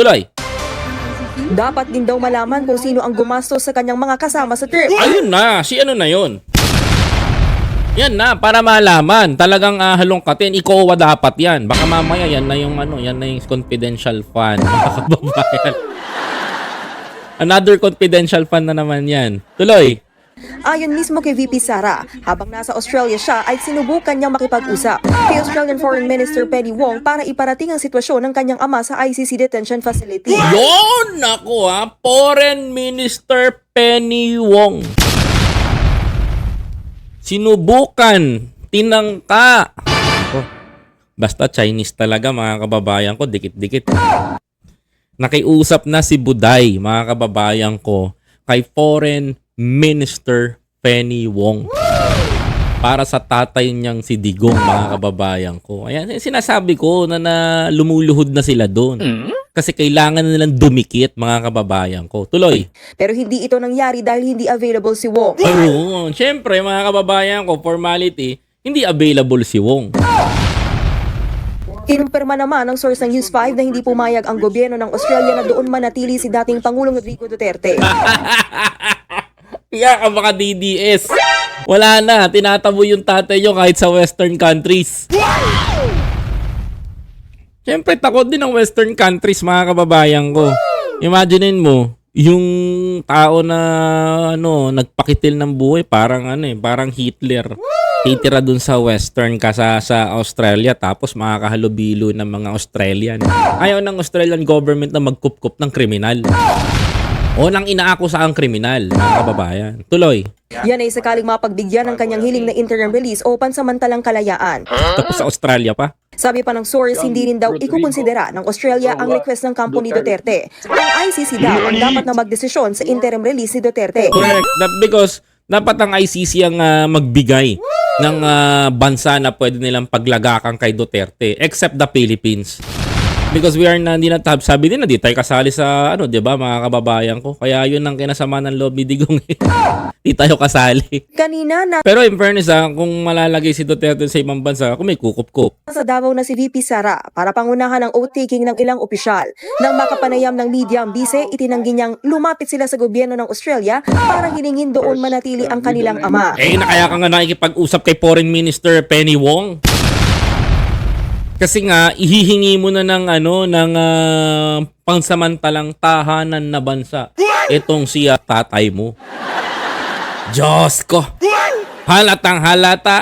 Tuloy. Dapat din daw malaman kung sino ang gumastos sa kanyang mga kasama sa trip. Ayun na, si ano na yun. Yan na, para malaman. Talagang uh, halongkatin. Ikowa dapat yan. Baka mamaya yan na yung ano, yan na yung confidential fund. Mga kababayan. Another confidential fund na naman yan. Tuloy. Ayon mismo kay VP Sara, habang nasa Australia siya ay sinubukan niyang makipag-usap kay Australian Foreign Minister Penny Wong para iparating ang sitwasyon ng kanyang ama sa ICC detention facility. Yon! Ako ha, Foreign Minister Penny Wong. Sinubukan, tinangka. Oh, basta Chinese talaga mga kababayan ko, dikit-dikit. Nakiusap na si Buday, mga kababayan ko, kay Foreign Minister Penny Wong para sa tatay niyang si Digong, mga kababayan ko. Ayan, sinasabi ko na, na lumuluhod na sila doon. Kasi kailangan na nilang dumikit, mga kababayan ko. Tuloy. Pero hindi ito nangyari dahil hindi available si Wong. Ayun. Siyempre, mga kababayan ko, formality, hindi available si Wong. Kinumpirma naman ng source ng News 5 na hindi pumayag ang gobyerno ng Australia na doon manatili si dating Pangulong Rodrigo Duterte. Kaya ka baka DDS. Wala na. Tinatabo yung tatay nyo kahit sa western countries. Siyempre, takot din ng western countries, mga kababayan ko. Imaginein mo, yung tao na ano, nagpakitil ng buhay, parang ano eh, parang Hitler. Titira dun sa western ka sa, sa Australia tapos makakahalubilo ng mga Australian. Ayaw ng Australian government na magkup-kup ng kriminal. O nang inaako sa ang kriminal, mga kababayan. Tuloy. Yan ay sakaling mapagbigyan ng kanyang hiling na interim release o pansamantalang kalayaan. Tapos sa Australia pa. Sabi pa ng source, hindi rin daw ikukonsidera ng Australia ang request ng kampo ni Duterte. Ang ICC daw ang dapat na magdesisyon sa interim release ni Duterte. Correct. Because dapat ang ICC ang ah, magbigay ng ah, bansa na pwede nilang paglagakan kay Duterte except the Philippines. Because we are na, hindi na, tab- sabi din na di tayo kasali sa, ano, di ba, mga kababayan ko. Kaya yun ang kinasama ng loob ni Digong. eh. di tayo kasali. Kanina na Pero in fairness ha, kung malalagay si Duterte sa ibang bansa, kung may kukup-kup. sa Davao na si VP Sara para pangunahan ang oath-taking ng ilang opisyal. Nang makapanayam ng media ang bise, itinanggi niyang lumapit sila sa gobyerno ng Australia para hilingin doon manatili ang kanilang ama. Eh, na kaya ka nga nakikipag-usap kay Foreign Minister Penny Wong. Kasi nga, ihihingi mo na ng ano, ng ah, pangsamantalang tahanan na bansa. Itong siya tatay mo. Diyos ko. Halatang halata.